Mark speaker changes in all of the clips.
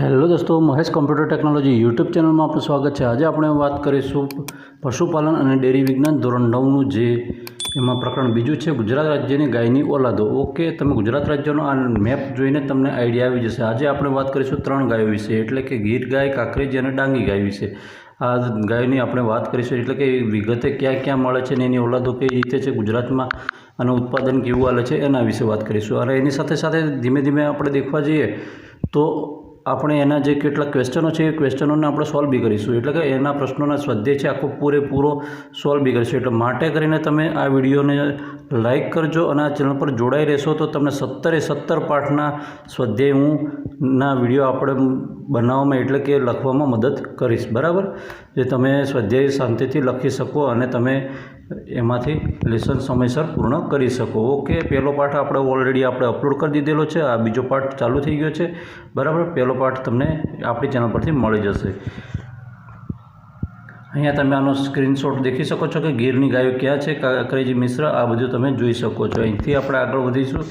Speaker 1: Hello દોસ્તો, Mahesh computer technology YouTube ચેનલમાં આપનું સ્વાગત છે. આજે આપણે વાત કરીશું પશુપાલન અને ડેરી વિજ્ઞાન ધોરણ નવનું જે એમાં પ્રકરણ બીજું છે, ગુજરાત રાજ્યની ગાયની ઓલાદો. ઓકે તમે ગુજરાત રાજ્યનો આ મેપ જોઈને તમને આઈડિયા આવી જશે. આજે આપણે વાત કરીશું ત્રણ ગાયો વિશે, એટલે કે ગીર ગાય, કાંકરેજી અને ડાંગી ગાય વિશે. આ ગાયોની આપણે વાત કરીશું, એટલે કે વિગતે ક્યાં ક્યાં મળે છે ને એની ઓલાદો કઈ રીતે છે ગુજરાતમાં અને ઉત્પાદન કેવું હાલે છે એના વિશે વાત કરીશું. અને એની સાથે સાથે ધીમે ધીમે આપણે દેખવા જઈએ તો આપણે એના જે કેટલાક ક્વેશ્ચનો છે, એ ક્વેશ્ચનોને આપણે સોલ્વ બી કરીશું. એટલે કે એના પ્રશ્નોના સ્વાધ્યાય છે, આખો પૂરેપૂરો સોલ્વ બી કરીશું. એટલે માટે કરીને તમે આ વિડીયોને લાઇક કરજો અને આ ચેનલ પર જોડાઈ રહેશો તો તમને સત્તરે સત્તર પાઠના સ્વાધ્યાય હું ના વીડિયો આપણે બનાવવામાં એટલે કે લખવામાં મદદ કરીશ. બરાબર? જે તમે સ્વાધ્યાય શાંતિથી લખી શકો અને તમે એમાંથી લેસન સમયસર પૂર્ણ કરી શકો. ઓકે, પહેલો પાઠ આપણે ઓલરેડી આપણે અપલોડ કરી દીધેલો છે. આ બીજો પાઠ ચાલુ થઈ ગયો છે. બરાબર? પહેલો પાઠ તમને આપણી ચેનલ પરથી મળી જશે. અહીંયા તમે આનો સ્ક્રીનશોટ દેખી શકો છો કે ગીરની ગાયો ક્યાં છે કાકરેજી મિશ્ર, આ બધું તમે જોઈ શકો છો. અહીંથી આપણે આગળ વધીશું.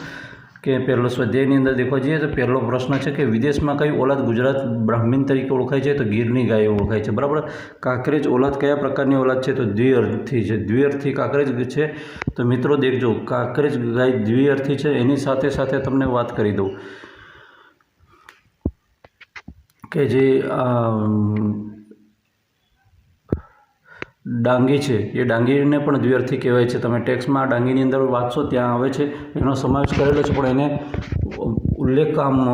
Speaker 1: કે પહેલો સ્વાધ્યાયની અંદર દેખવા જઈએ તો પહેલો પ્રશ્ન છે કે વિદેશમાં કઈ ઓલાદ ગુજરાત બ્રાહ્મીણ તરીકે ઓળખાય છે તો ગીરની ગાય ઓળખાય છે. બરાબર? કાંકરેજ ઓલાદ કયા પ્રકારની ઓલાદ છે? તો દ્વિઅર્થી છે. દ્વિઅર્થી કાંકરેજ છે. તો મિત્રો દેખજો, કાંકરેજ ગાય દ્વિઅર્થી છે. એની સાથે સાથે તમને વાત કરી દઉં. કે જે ડાંગી છે. એ ડાંગીને પણ દ્વ્યર્થી કહેવાય છે. તમે ટેક્સમાં ડાંગીની અંદર વાંચશો, ત્યાં આવે છે. એનો સમાવેશ કરેલો છે, પણ એને ઉલ્લેખ આમ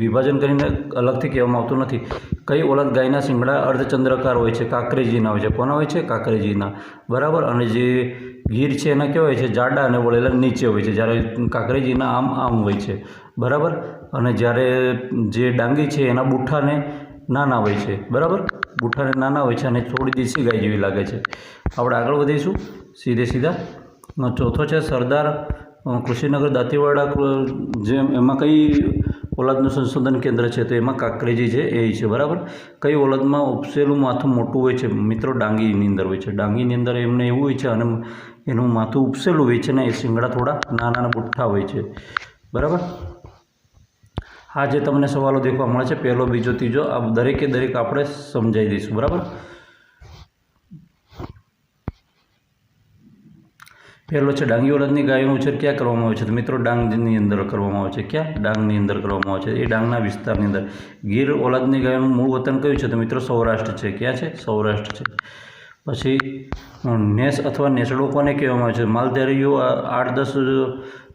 Speaker 1: વિભાજન કરીને અલગથી કહેવામાં આવતું નથી. કઈ ઓલાદ ગાયના શિંગડા અર્ધચંદ્રકાર હોય છે? કાંકરેજીના હોય છે. કોના હોય છે? કાંકરેજીના. બરાબર? અને જે ગીર છે, એના કેવા હોય છે? જાડા અને વળેલા નીચે હોય છે. જ્યારે કાંકરેજીના આમ આમ હોય છે. બરાબર? અને જ્યારે જે ડાંગી છે, એના બુઠ્ઠાને નાના હોય છે, બરાબર? બુઠ્ઠાને નાના હોય છે અને થોડી દેશી ગાય જેવી લાગે છે. આપણે આગળ વધીશું. સીધે સીધા. ચોથો છે સરદાર કૃષિનગર દાંતીવાડા જેમ એમાં કઈ ઓલાદનું સંશોધન કેન્દ્ર છે તો એમાં કાંકરેજી છે, એ છે, બરાબર? કઈ ઓલાદમાં ઉપસેલું માથું મોટું હોય છે? મિત્રો, ડાંગીની અંદર હોય છે. ડાંગીની અંદર એમને એવું હોય છે અને એનું માથું ઉપસેલું હોય છે ને એ શિંગડા થોડા નાના નાના બુઠ્ઠા હોય છે. બરાબર? આ જે તમને સવાલો દેખવા મળે છે, પહેલો, બીજો, ત્રીજો, આ દરેકે દરેક આપણે સમજાવી દઈશું, બરાબર? પહેલો છે, ડાંગી ઓલાદની ગાયોનો ઉછેર ક્યાં કરવામાં આવે છે? તો મિત્રો, ડાંગની અંદર કરવામાં આવે છે. ક્યાં? ડાંગની અંદર કરવામાં આવે છે. એ ડાંગના વિસ્તારની અંદર. ગીર ઓલાદની ગાયોનું મૂળ વતન કયું છે? તો મિત્રો, સૌરાષ્ટ્ર છે. ક્યાં છે? સૌરાષ્ટ્ર છે. પછી, નેસ અથવા નેસડો કોને કહેવામાં આવે છે. માલધારીઓ આઠ, દસ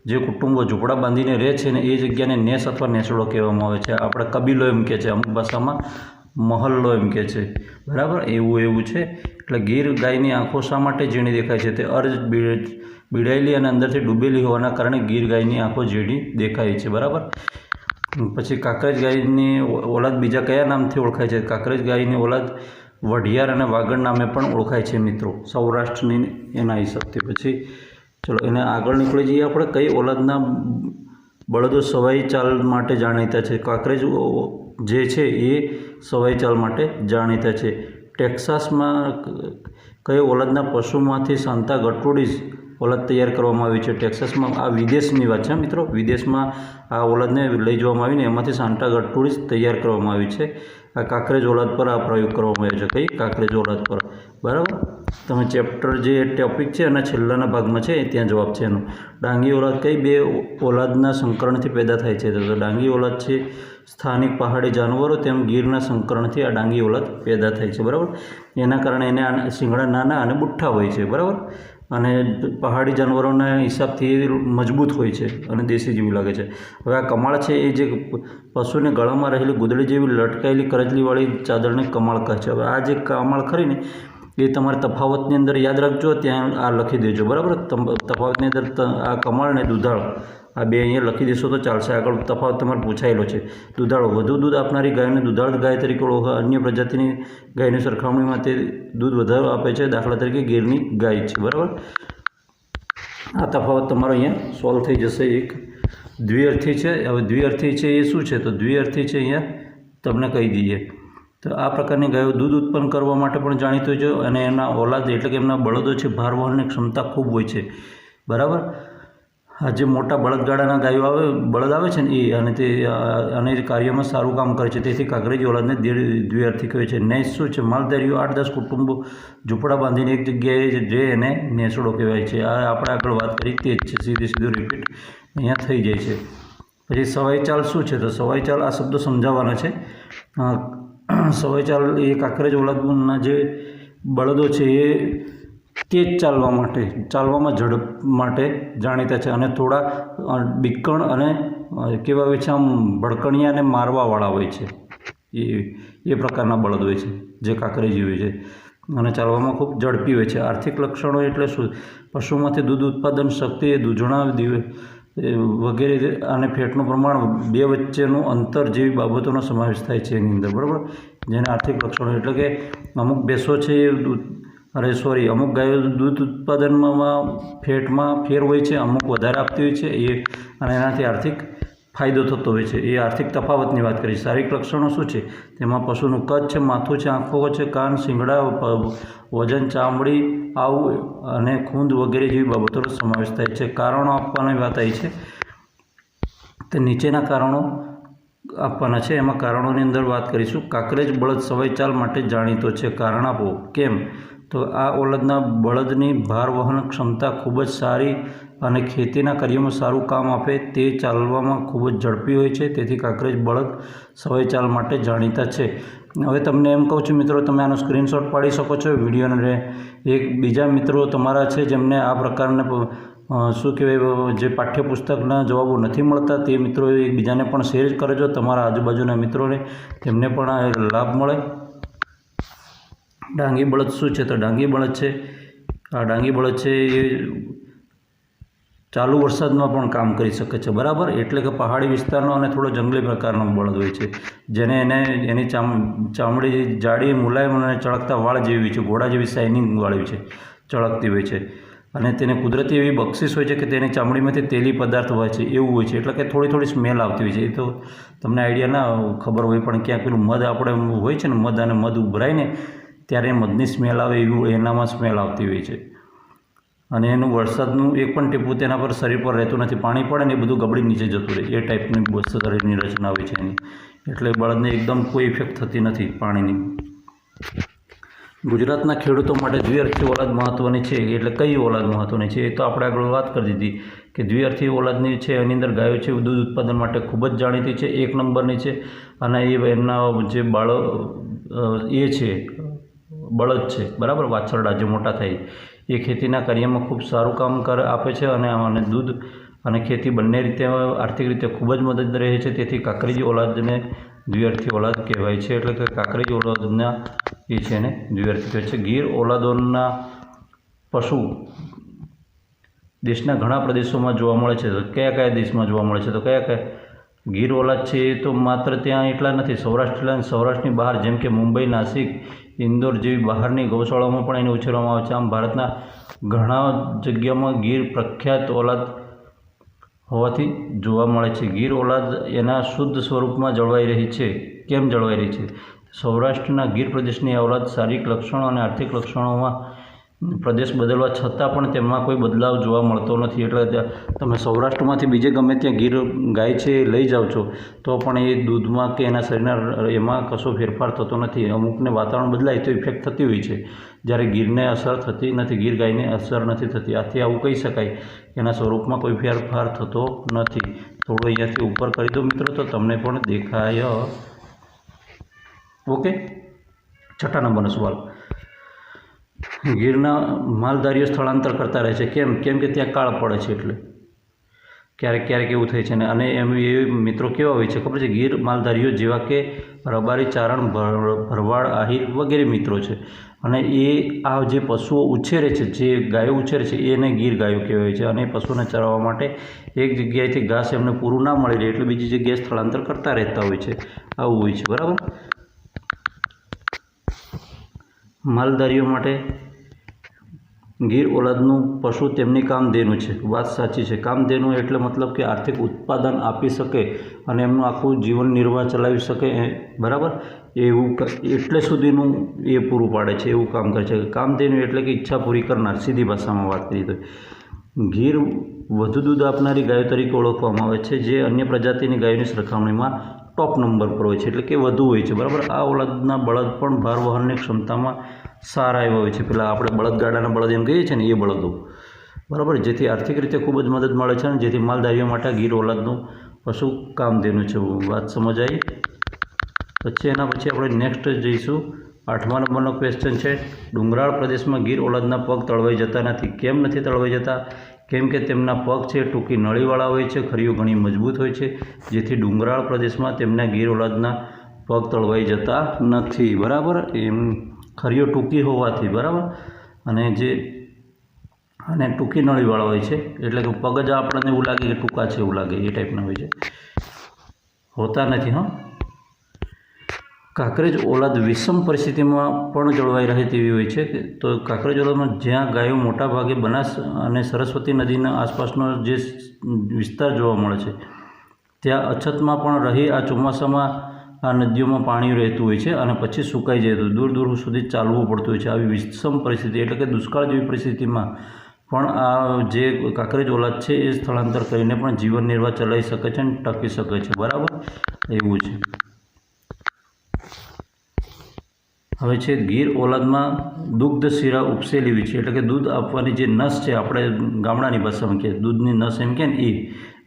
Speaker 1: જે કુટુંબો ઝૂંપડા બાંધીને રહે છે ને એ જગ્યાને નેસ અથવા નેસડો કહેવામાં આવે છે. આપણે કબીલો એમ કહે છે, અમુક ભાષામાં મહલ્લો એમ કહે છે. બરાબર? એવું એવું છે. એટલે ગીર ગાયની આંખો શા માટે ઝીણી દેખાય છે? તે અર્જ બીડાયેલી અને અંદરથી ડૂબેલી હોવાના કારણે ગીર ગાયની આંખો ઝીણી દેખાય છે. બરાબર? પછી કાકરજ ગાયની ઓલાદ બીજા કયા નામથી ઓળખાય છે? કાકરેજ ગાયની ઓલાદ વઢિયાર અને વાગડ નામે પણ ઓળખાય છે મિત્રો. સૌરાષ્ટ્રની એના હિસાબથી પછી ચલો, એને આગળ નીકળી જઈએ આપણે. કઈ ઓલાદના બળદો સવાઈ ચાલ માટે જાણીતા છે? કાંકરેજ જે છે એ સવાઈ ચાલ માટે જાણીતા છે. ટેક્સાસમાં કઈ ઓલાદના પશુમાંથી સાંતા ગટોડીસ ઓલાદ તૈયાર કરવામાં આવી છે? ટેક્સાસમાં આ વિદેશની વાત છે મિત્રો. વિદેશમાં આ ઓલાદને લઈ જવામાં આવીને એમાંથી સાંટા ગટોડીસ તૈયાર કરવામાં આવી છે. આ કાંકરેજ ઓલાદ પર આ પ્રયોગ કરવામાં આવ્યો છે. કઈ કાંકરેજ ઓલાદ પર? બરાબર? તમે ચેપ્ટર જે ટોપિક છે એના છેલ્લાના ભાગમાં છે ત્યાં જવાબ છે એનો. ડાંગી ઓલાદ કઈ બે ઓલાદના સંકરણથી પેદા થાય છે? તો ડાંગી ઓલાદ છે, સ્થાનિક પહાડી જાનવરો તેમ ગીરના સંકરણથી આ ડાંગી ઓલાદ પેદા થાય છે. બરાબર? એના કારણે એને શિંગડા નાના અને બુઠ્ઠા હોય છે. બરાબર? અને પહાડી જાનવરોના હિસાબથી મજબૂત હોય છે અને દેશી જેવું લાગે છે. હવે આ કમાળ છે એ જે પશુને ગળામાં રહેલી ગુદડી જેવી લટકાયેલી કરજલીવાળી ચાદરને કમાળ કહે છે. હવે આ જે કમાળ ખરીને એ તમારે તફાવતની અંદર યાદ રાખજો, ત્યાં આ લખી દેજો. બરાબર? તફાવતની અંદર આ કમાળ ને દુધાળ આ બે અહીંયા લખી દેશો તો ચાલશે. આગળ તફાવત તમારે પૂછાયેલો છે. દુધાળો. વધુ દૂધ આપનારી ગાયને દુધાળ ગાય તરીકે ઓળખા અન્ય પ્રજાતિની ગાયની સરખામણીમાં તે દૂધ વધારે આપે છે. દાખલા તરીકે ગીરની ગાય છે. બરાબર? આ તફાવત તમારો અહીંયા સોલ્વ થઈ જશે. એક દ્વિઅર્થી છે. હવે દ્વિઅર્થી છે એ શું છે? તો દ્વિઅર્થી છે અહીંયા તમને કહી દઈએ. તો આ પ્રકારની ગાયો દૂધ ઉત્પન્ન કરવા માટે પણ જાણીતું છે અને એના ઓલાદ એટલે કે એમના બળદો છે ભાર વહનની ક્ષમતા ખૂબ હોય છે. બરાબર? જે મોટા બળદગાડાના ગાયો આવે, બળદ આવે છે ને એ, અને તે અને કાર્યમાં સારું કામ કરે છે. તેથી કાંકરેજી ઓલાદને દ્વિ- દ્વિઅર્થી કહે છે. નેસ શું છે. માલધારીઓ આઠ દસ કુટુંબો ઝૂંપડા બાંધીને એક જગ્યાએ જે એને નેસડો કહેવાય છે. આ આપણે આગળ વાત કરી તે જ છે. સીધી સીધું રિપીટ અહીંયા થઈ જાય છે. પછી સવાઈ ચાલ શું છે? તો સવાઈ ચાલ આ શબ્દો સમજાવવાના છે. સવાઈચાલ સવાઈ ચાલ એ કાંકરેજ ઓલાદના જે બળદો છે એ તેજ ચાલવા માટે, ચાલવામાં ઝડપ માટે જાણીતા છે અને થોડા બીકણ અને કેવા હોય છે, આમ ભડકણિયા અને મારવાવાળા હોય છે. એ એ પ્રકારના બળદ હોય છે, જે કાંકરેજી હોય છે. અને ચાલવામાં ખૂબ ઝડપી હોય છે. આર્થિક લક્ષણો એટલે શું? પશુમાંથી દૂધ ઉત્પાદન શક્તિ એ દૂધણા દિવે વગેરે અને ફેટનું પ્રમાણ બે વચ્ચેનું અંતર જેવી બાબતોનો સમાવેશ થાય છે એની અંદર. બરાબર? જેને આર્થિક લક્ષણો એટલે કે અમુક ભેંસો છે એ અરે સોરી અમુક ગાયો દૂધ ઉત્પાદનમાં ફેટમાં ફેર હોય છે, અમુક વધારે આપતી હોય છે, એ અને એનાથી આર્થિક ફાયદો થતો હોય છે. એ આર્થિક તફાવતની વાત કરી. શારીરિક લક્ષણો શું છે? તેમાં પશુનું કદ છે માથું છે, આંખો છે, કાન, શિંગડા વજન, ચામડી, આવું અને ખૂંદ વગેરે જેવી બાબતોનો સમાવેશ થાય છે. કારણો આપવાની વાત આવી છે. તે નીચેના કારણો આપવાના છે. એમાં કારણોની અંદર વાત કરીશું. કાંકરેજ બળદ સવાઈ ચાલ માટે જાણીતો છે. કારણ આપો. કેમ? તો આ ઓલદના બળદની ભાર વહન ક્ષમતા ખૂબ જ સારી અને ખેતીના કાર્યોમાં સારું કામ આપે તે ચાલવામાં ખૂબ જ ઝડપી હોય છે. તેથી કાંકરેજ બળદ સવાઈ ચાલ માટે જાણીતા છે. હવે તમને એમ કહું છું મિત્રો, તમે આનો સ્ક્રીનશોટ પાડી શકો છો. વિડીયોને એક બીજા મિત્રો તમારા છે જેમને આ પ્રકારના શું કહેવાય, જે પાઠ્યપુસ્તકના જવાબો નથી મળતા તે મિત્રો એકબીજાને પણ શેર કરજો. તમારા આજુબાજુના મિત્રોને તેમને પણ આ લાભ મળે. ડાંગી બળદ શું છે? તો ડાંગી બળદ છે. આ ડાંગી બળદ છે એ ચાલુ વરસાદમાં પણ કામ કરી શકે છે. બરાબર? એટલે કે પહાડી વિસ્તારનો અને થોડો જંગલી પ્રકારનો બળદ હોય છે. જેને એને એની ચામ, ચામડી જાડી, મુલાયમ અને ચળકતા વાળ જેવી હોય છે. ઘોડા જેવી શાઇનિંગ વાળી છે. ચળકતી હોય છે. અને તેને કુદરતી એવી બક્ષિસ હોય છે કે તેની ચામડીમાંથી તેલી પદાર્થ હોય છે. એવું હોય છે. એટલે કે થોડી થોડી સ્મેલ આવતી હોય છે. એ તો તમને આઈડિયા ના ખબર હોય, પણ ક્યાંક પેલું મધ આપણે હોય છે ને, મધ અને મધ ઉભરાય ને ત્યારે મધની સ્મેલ આવે એવું એનામાં સ્મેલ આવતી હોય છે. અને એનું વરસાદનું એક પણ ટીપું તેના પર શરીર પર રહેતું નથી. પાણી પડે ને એ બધું ગબડી નીચે જતું રહે. એ ટાઈપની શરીરની રચના હોય છે એની. એટલે બળદને એકદમ કોઈ ઇફેક્ટ થતી નથી પાણીની. ગુજરાતના ખેડૂતો માટે દ્વિઅર્થી ઓલાદ મહત્ત્વની છે. એટલે કઈ ઓલાદ મહત્ત્વની છે એ તો આપણે આગળ વાત કરી દીધી કે દ્વિઅર્થી ઓલાદની છે એની અંદર ગાયો છે, દૂધ ઉત્પાદન માટે ખૂબ જ જાણીતી છે, એક નંબરની છે. અને એ એમના જે બાળ એ છે બળદ છે, બરાબર? વાછરડા જે મોટા થાય, એ ખેતીના કાર્યમાં ખૂબ સારું કામ કરે, આપે છે અને અને દૂધ અને ખેતી બંને રીતે આર્થિક રીતે ખૂબ જ મદદ રહે છે. તેથી કાકરીજી ઓલાદને દ્વિઅર્થી ઓલાદ કહેવાય છે, એટલે કે કાંકરીજી ઓલાદના એ છે ને દ્વિઅર્થી કહે છે. ગીર ઓલાદોના પશુ દેશના ઘણા પ્રદેશોમાં જોવા મળે છે. તો કયા કયા દેશમાં જોવા મળે છે? તો કયા કયા? ગીર ઓલાદ છે એ તો માત્ર ત્યાં એટલા નથી. સૌરાષ્ટ્ર સૌરાષ્ટ્રની બહાર, જેમ કે મુંબઈ, નાસિક ઇન્દોર જેવી બહારની ગૌશાળાઓમાં પણ એને ઉછેરવામાં આવે છે. આમ ભારતના ઘણા જગ્યામાં ગીર પ્રખ્યાત ઓલાદ હોવાથી જોવા મળે છે. ગીર ઓલાદ એના શુદ્ધ સ્વરૂપમાં જળવાઈ રહી છે. કેમ જળવાઈ રહી છે? સૌરાષ્ટ્રના ગીર પ્રદેશની ઓલાદ શારીરિક લક્ષણો અને આર્થિક લક્ષણોમાં પ્રદેશ બદલવા છતાં પણ તેમાં કોઈ બદલાવ જોવા મળતો નથી. એટલે તમે સૌરાષ્ટ્રમાંથી બીજે ગમે ત્યાં ગીર ગાય છે એ લઈ જાઓ છો, તો પણ એ દૂધમાં કે એના શરીરના એમાં કશો ફેરફાર થતો નથી. અમુકને વાતાવરણ બદલાય તો ઇફેક્ટ થતી હોય છે. જ્યારે ગીરને અસર થતી નથી, ગીર ગાયને અસર નથી થતી. આથી આવું કહી શકાય એના સ્વરૂપમાં કોઈ ફેરફાર થતો નથી. થોડો અહીંયાથી ઉપર કરી દો મિત્રો, તો તમને પણ દેખાય. ઓકે? છઠ્ઠા નંબરનો સવાલ. ગીરના માલધારીઓ સ્થળાંતર કરતા રહે છે. કેમ? કેમ કે ત્યાં કાળ પડે છે એટલે. ક્યારેક ક્યારેક એવું થાય છે ને. અને એમ એ મિત્રો કેવા હોય છે? ખબર છે? ગીર માલધારીઓ જેવા કે રબારી, ચારણ, ભર- ભરવાડ, આહિર વગેરે મિત્રો છે. અને એ આ જે પશુઓ ઉછેરે છે, જે ગાયો ઉછેરે છે, એને ગીર ગાયો કહેવાય છે. અને એ પશુને ચરાવવા માટે એક જગ્યાએથી ઘાસ એમને પૂરું ના મળી રહે એટલે બીજી જગ્યાએ સ્થળાંતર કરતા રહેતા હોય છે. આવું હોય છે. બરાબર? માલધારીઓ માટે ગીર ઓલાદનું પશુ તેમની કામધેનુ છે. વાત સાચી છે. કામધેનુ એટલે મતલબ કે આર્થિક ઉત્પાદન આપી શકે અને એમનું આખું જીવન નિર્વાહ ચલાવી શકે બરાબર? એવું એટલે સુધીનું એ પૂરું પાડે છે, એવું કામ કરે છે. કામધેનુ એટલે કે ઈચ્છા પૂરી કરનાર, સીધી ભાષામાં વાત કરીએ તો. ગીર વધુ દૂધ આપનારી ગાયો તરીકે ઓળખવામાં આવે છે, જે અન્ય પ્રજાતિની ગાયોની સરખામણીમાં ટોપ નંબર પર હોય છે, એટલે કે વધુ હોય છે, બરાબર? આ ઓલાદના બળદ પણ ભાર વહનની ક્ષમતામાં સારા એવા હોય છે. પેલા આપણે બળદગાડાના બળદ એમ કહીએ છીએ ને, એ બળદો. બરાબર? જેથી આર્થિક રીતે ખૂબ જ મદદ મળે છે અને જેથી માલધારીઓ માટે ગીર ઓલાદનું પશુ કામધેનું છે. વાત સમજ આવી પછી એના પછી આપણે નેક્સ્ટ જઈશું. આઠમા નંબરનો ક્વેશ્ચન છે, ડુંગરાળ પ્રદેશમાં ગીર ઓલાદના પગ તળવાઈ જતા નથી. કેમ નથી તળવાઈ જતા? કેમ કે તેમના પગ છે, ટૂંકી નળીવાળા હોય છે, ખરીઓ ઘણી મજબૂત હોય છે, જેથી ડુંગરાળ પ્રદેશમાં તેમના ગીર ઓલાદના પગ તળવાઈ જતા નથી. બરાબર? એમ ખરીઓ ટૂંકી હોવાથી, બરાબર? અને જે, અને ટૂંકી નળીવાળા હોય છે, એટલે કે પગ જ આપણને એવું લાગે કે ટૂંકા છે એવું લાગે, એ ટાઈપના હોય છે. હોતા નથી, હા. કાંકરેજ ઓલાદ વિષમ પરિસ્થિતિમાં પણ જળવાઈ રહે તેવી હોય છે તો કાંકરેજ ઓલાદમાં જ્યાં ગાયો મોટા ભાગે બનાસ અને સરસ્વતી નદીના આસપાસનો જે વિસ્તાર જોવા મળે છે, ત્યાં અછતમાં પણ રહી આ ચોમાસામાં આ નદીઓમાં પાણી રહેતું હોય છે અને પછી સુકાઈ જાય દૂર દૂર સુધી ચાલવું પડતું હોય છે. આવી વિષમ પરિસ્થિતિ એટલે કે દુષ્કાળ જેવી પરિસ્થિતિમાં પણ આ જે કાંકરેજ ઓલાદ છે એ સ્થળાંતર કરીને પણ જીવન નિર્વાહ ચલાવી શકે છે અને ટકી શકે છે. બરાબર? એવું છે. હવે છે ગીર ઓલાદમાં દુગ્ધ શીરા ઉપસેલી હોય છે. એટલે કે દૂધ આપવાની જે નસ છે, આપણે ગામડાની ભાષામાં કહીએ, દૂધની નસ એમ કે ને એ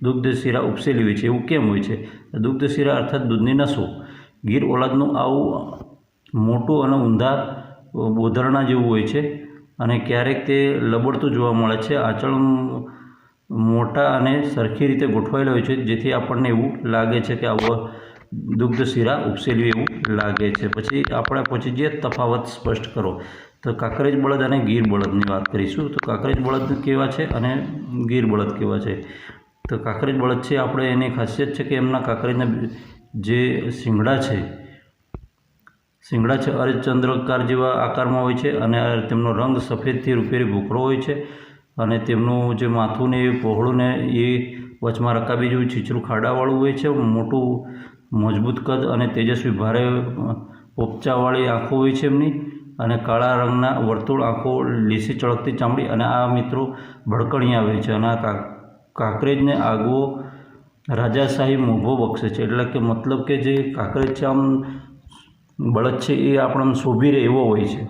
Speaker 1: દુગ્ધ શીરા ઉપસેલી હોય છે. એવું કેમ હોય છે? દુગ્ધ શીરા અર્થાત દૂધની નસો. ગીર ઓલાદનું આવું મોટું અને ઊંધા બોધરણા જેવું હોય છે અને ક્યારેક તે લબડતું જોવા મળે છે. આચળ મોટા અને સરખી રીતે ગોઠવાયેલા હોય છે, જેથી આપણને એવું લાગે છે કે આવો દુગ્ધ શીરા ઉપસેલી એવું લાગે છે. પછી આપણે પછી જે તફાવત સ્પષ્ટ કરો. તો કાંકરેજ બળદ અને ગીર બળદની વાત કરીશું. તો કાંકરેજ બળદ કેવા છે અને ગીર બળદ કેવા છે? તો કાંકરેજ બળદ છે, આપણે એની ખાસિયત છે કે એમના કાંકરેજના જે શિંગડા છે શિંગડા છે અર્ધચંદ્રકાર જેવા આકારમાં હોય છે અને તેમનો રંગ સફેદથી રૂપેરી ભૂખરો હોય છે અને તેમનું જે માથું ને એ પહોળું ને એ વચમાં રકાબી જેવું છીછરું ખાડાવાળું હોય છે, મોટું મજબૂત કદ અને તેજસ્વી ભારે પોપચાવાળી આંખો હોય છે એમની અને કાળા રંગના વર્તુળ આંખો લીસી ચળકતી ચામડી અને આ મિત્રો ભડકણિયા હોય છે અને આ કાંકરેજને આગવો રાજાશાહી મોભો બક્ષે છે. એટલે કે મતલબ કે જે કાંકરેજ છે આમ બળદ છે એ આપણે શોભી રહે એવો હોય છે.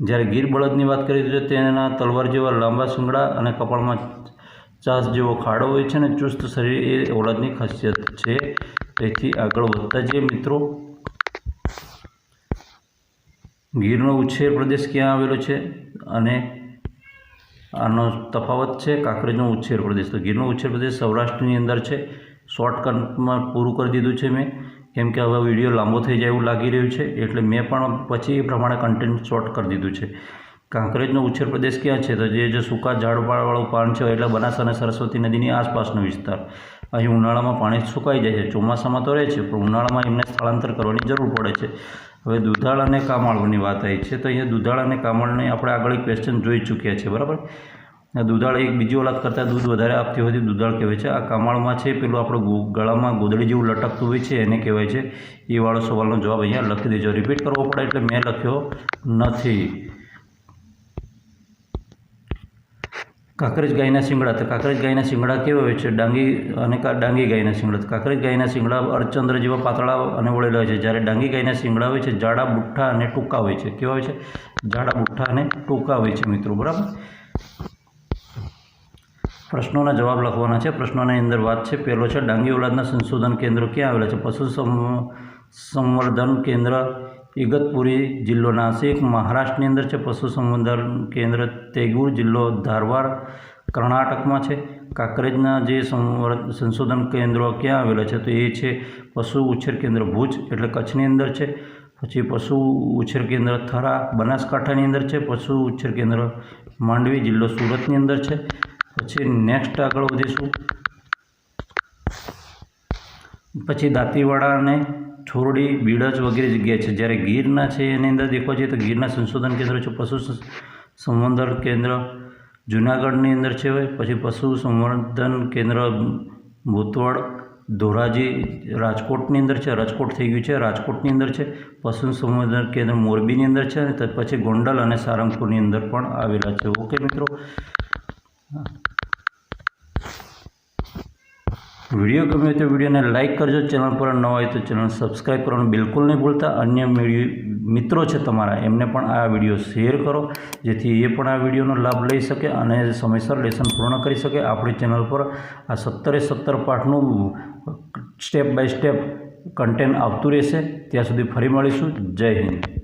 Speaker 1: જ્યારે ગીર બળદની વાત કરીએ તો તેના તલવાર જેવા લાંબા સુંગડા અને કપાળમાં ચાસ જેવો ખાડો હોય છે ને ચુસ્ત શરીર એ ઓળદની ખાસિયત છે. તેથી આગળ વધતા જઈએ મિત્રો. ગીરનો ઉછેર પ્રદેશ ક્યાં આવેલો છે અને આનો તફાવત છે? કાંકરેજનો ઉછેર પ્રદેશ. તો ગીરનો ઉછેર પ્રદેશ સૌરાષ્ટ્રની અંદર છે. શોર્ટકટમાં પૂરું કરી દીધું છે મેં. કેમ કે હવે વીડિયો લાંબો થઈ જાય એવું લાગી રહ્યું છે. એટલે મેં પણ પછી એ પ્રમાણે કન્ટેન્ટ શોર્ટ કરી દીધું છે. કાંકરેજનો ઉછેર પ્રદેશ ક્યાં છે? તો જે જે સૂકા ઝાડપાળવાળું પાન છે, એટલે બનાસ અને સરસ્વતી નદીની આસપાસનો વિસ્તાર. અહીં ઉનાળામાં પાણી સુકાઈ જાય છે. ચોમાસામાં તો રહે છે, પણ ઉનાળામાં એમને સ્થળાંતર કરવાની જરૂર પડે છે. હવે દુધાળ અને કામાળની વાત આવી છે, તો અહીંયા દુધાળ અને કામાળને આપણે આગળ ક્વેશ્ચન જોઈ ચૂક્યા છે, બરાબર? દુધાળ એક બીજી ઓલાદ કરતાં દૂધ વધારે આપતી હોતી દુધાળ કહેવાય છે. આ કામાળમાં છે, પેલું આપણે ગળામાં ગોદડી જેવું લટકતું હોય છે, એને કહેવાય છે. એ વાળો સવાલનો જવાબ અહીંયા લખી દેજો. રિપીટ કરવો પડે એટલે મેં લખ્યો નથી. કાંકરેજ ગાયના શિંગડા. તો કાંકરેજ ગાયના શિંગડા કેવા હોય છે? ડાંગી અને ડાંગી ગાયના શિંગડા. કાંકરેજ ગાયના શિંગડા અર્ચંદ્ર જેવા પાતળા અને વળેલા હોય છે. જ્યારે ડાંગી ગાયના શિંગડા હોય છે, જાડા, બુઠ્ઠા અને ટૂંકા હોય છે. કેવા હોય છે? જાડા, બુઠ્ઠા અને ટૂંકા હોય છે મિત્રો, બરાબર? પ્રશ્નોના જવાબ લખવાના છે. પ્રશ્નોની અંદર વાત છે. પહેલો છે, ડાંગી ઓલાદના સંશોધન કેન્દ્રો ક્યાં આવેલા છે? પશુ સંવર્ધન કેન્દ્ર ઇગતપુરી જિલ્લો નાસિક મહારાષ્ટ્રની અંદર છે. પશુ સંવર્ધન કેન્દ્ર તેગુર જિલ્લો ધારવાડ, કર્ણાટકમાં છે. કાંકરેજના જે સંશોધન કેન્દ્રો ક્યાં આવેલા છે તો એ છે પશુ ઉછેર કેન્દ્ર ભુજ એટલે કચ્છની અંદર છે. પછી પશુ ઉછેર કેન્દ્ર થરા, બનાસકાંઠાની અંદર છે. પશુ ઉછેર કેન્દ્ર માંડવી જિલ્લો સુરતની અંદર છે. પછી નેક્સ્ટ આગળ વધીશું. પછી દાંતીવાડા અને છોરડી બીડજ વગેરે જગ્યાએ છે. જ્યારે ગીરના છે, એની અંદર દેખવા જઈએ તો ગીરના સંશોધન કેન્દ્ર છે, પશુ સંવર્ધન કેન્દ્ર. જુનાગઢની અંદર છે, પછી પશુ સંવર્ધન કેન્દ્ર, ભૂતવળ, ધોરાજી, રાજકોટની અંદર છે, રાજકોટ થઈ ગયું છે, રાજકોટની અંદર છે. પશુ સંવર્ધન કેન્દ્ર મોરબીની અંદર છે, અને પછી ગોંડલ અને સારંગપુરની અંદર પણ આવેલા છે. ઓકે મિત્રો? વીડિયો ગમે તો વિડીયોને લાઇક કરજો, ચેનલ પર ન હોય તો ચેનલ સબસ્ક્રાઈબ કરવાનું બિલકુલ નહીં ભૂલતા. અન્ય મિત્રો છે તમારા, એમને પણ આ વીડિયો શેર કરો, જેથી એ પણ આ વિડીયોનો લાભ લઈ શકે અને સમયસર લેસન પૂર્ણ કરી શકે. આપણી ચેનલ પર આ સત્તરે સત્તર પાઠનું સ્ટેપ બાય સ્ટેપ કન્ટેન્ટ આવતું રહેશે. ત્યાં સુધી ફરી મળીશું. જય હિન્દ.